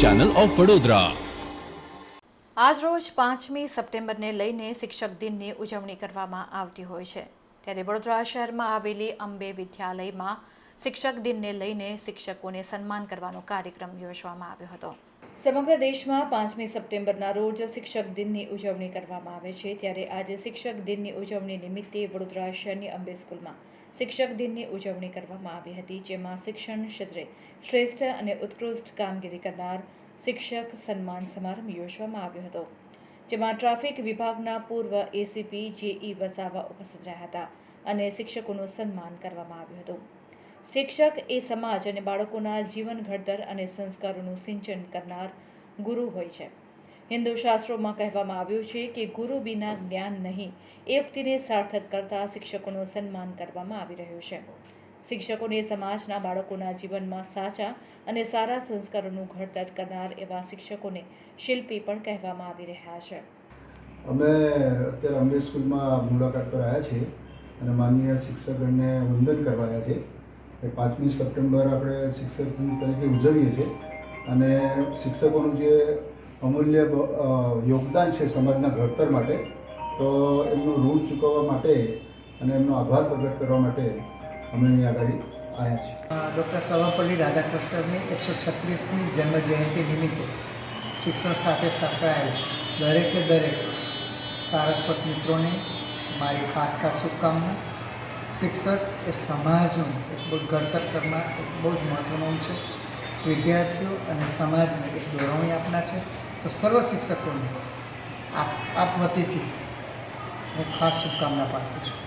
Channel of Vadodara આજરોજ પાંચમી સપ્ટેમ્બરને લઈને શિક્ષક દિનની ઉજવણી કરવામાં આવતી હોય છે. ત્યારે વડોદરા શહેરમાં આવેલી અંબે વિદ્યાલયમાં શિક્ષક દિનને લઈને શિક્ષકોને સન્માન કરવાનો કાર્યક્રમ યોજવામાં આવ્યો હતો. સમગ્ર દેશમાં પાંચમી સપ્ટેમ્બરના રોજ શિક્ષક દિનની ઉજવણી કરવામાં આવે છે. ત્યારે આજે શિક્ષક દિનની ઉજવણી નિમિત્તે વડોદરા શહેરની અંબે સ્કૂલમાં શિક્ષક દિનની ઉજવણી કરવામાં આવી હતી, જેમાં શિક્ષણ ક્ષેત્રે શ્રેષ્ઠ અને ઉત્કૃષ્ટ કામગીરી કરનાર શિક્ષક સન્માન સમારંભ યોજવામાં આવ્યો હતો, જેમાં ટ્રાફિક વિભાગના પૂર્વ એસીપી જેઈ વસાવા ઉપસ્થિત રહ્યા હતા અને શિક્ષકોનું સન્માન કરવામાં આવ્યું હતું. શિક્ષક એ સમાજ અને બાળકોના જીવન ઘડતર અને સંસ્કારોનું સિંચન કરનાર ગુરુ હોય છે. હિન્દુ શાસ્ત્રોમાં કહેવામાં આવ્યું છે કે ગુરુ વિના જ્ઞાન નહીં, એ ઉક્તિને સાર્થક કરતા શિક્ષકોનું સન્માન કરવામાં આવી રહ્યું છે. શિક્ષકોને સમાજના બાળકોના જીવનમાં સાચા અને સારા સંસ્કારોનું ઘડતર કરનાર એવા શિક્ષકોને શિલ્પી પણ કહેવામાં આવી રહ્યા છે. અમે અત્યારે અમે સ્કૂલમાં મુલાકાત પર આવ્યા છીએ અને માનનીય શિક્ષકોને વંદન કરવા આવ્યા છે એ પાંચમી સપ્ટેમ્બર આપણે શિક્ષક તરીકે ઉજવીએ છીએ અને શિક્ષકોનું જે અમૂલ્ય યોગદાન છે સમાજના ઘડતર માટે. તો એમનું ઋણ ચૂકવવા માટે અને એમનો આભાર પ્રગટ કરવા માટે અમે અહીં આગળ આવ્યા છીએ. ડૉક્ટર સર્વપલ્લી રાધાકૃષ્ણની એકસો છત્રીસમી જન્મ જયંતિ નિમિત્તે શિક્ષણ સાથે સંકળાયેલ દરેકે દરેક સારસ્વત મિત્રોને મારી ખાસ ખાસ શુભકામના. શિક્ષક એ સમાજનું એક બહુ ઘડતર કરનાર એક બહુ જ મહત્ત્વનું છે. વિદ્યાર્થીઓ અને સમાજને એક દોરવણી આપનાર છે. તો સર્વ શિક્ષકોને આપ આપ વતીથી હું ખાસ શુભકામના પાઠવું છું.